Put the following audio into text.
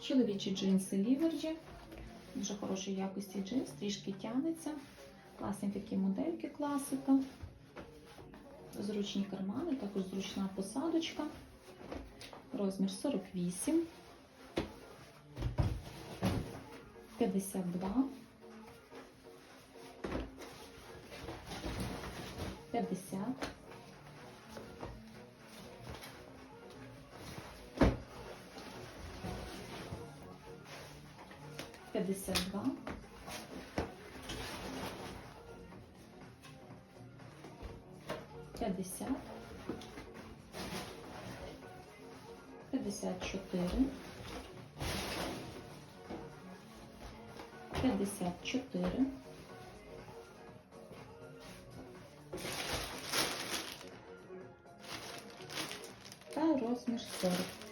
Чоловічі джинси Ліверджі. Дуже хорошої якості джинс, трішки тягнеться. Класні такі модельки, класика. Зручні кармани, також зручна посадочка. Розмір 48, 52, 50, 52, 50, 54, 54, та розмір 40.